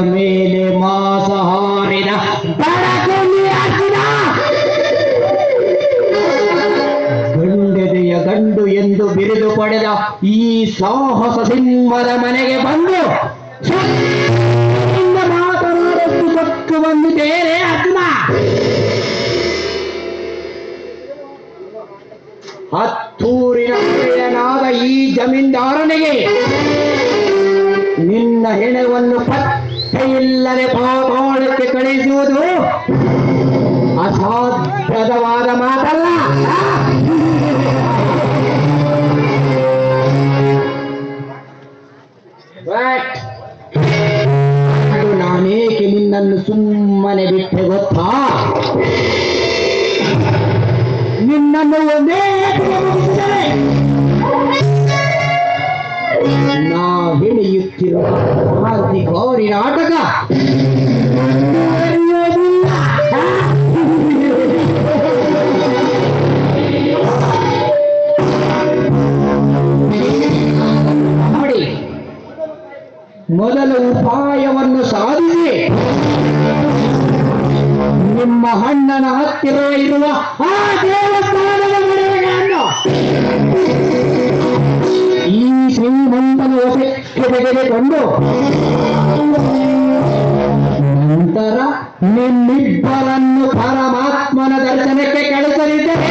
ಮಾಸ ಹಾರಿದ ಗಂಡೆದೆಯ ಗಂಡು ಎಂದು ಬಿರಿದು ಪಡೆದ ಈ ಸಾಹಸ ಸಿಂಹದ ಮನೆಗೆ ಬಂದು ಮಾತನಾಡಲು ಸೊಕ್ಕು ಬಂದಿದ್ದೇನೆ ಹತ್ತೂರಿನ ಮನೆಯನಾದ ಈ ಜಮೀನ್ದಾರನಿಗೆ ನಿನ್ನ ಹೆಣವನ್ನು ಪತ್ತೆ ಇಲ್ಲದೆ ಪಾತಾಳಕ್ಕೆ ಕಳಿಸುವುದು ಅಸಾಧ್ಯವಾದ ಮಾತಲ್ಲ. ನಾನೇಕೆ ನಿನ್ನನ್ನು ಸುಮ್ಮನೆ ಬಿಟ್ಟೆ ಗೊತ್ತಾ? ನಿನ್ನನ್ನು ಒಂದೇ ಕ್ರಾಂತಿ ಗೌರಿ ನಾಟಕ ಮೊದಲ ಉಪಾಯವನ್ನು ಸಾಧಿಸಿ. ನಿಮ್ಮ ಹಣ್ಣನ ಹತ್ತಿರ ಇರುವ ಆ ದೇವಸ್ಥಾನದ ವಶಕ್ಕೆ ತೆಗೆದುಕೊಂಡು ನಂತರ ನಿಮ್ಮಿಬ್ಬರನ್ನು ಪರಮಾತ್ಮನ ದರ್ಶನಕ್ಕೆ ಕಳಿಸಲಿದ್ದರೆ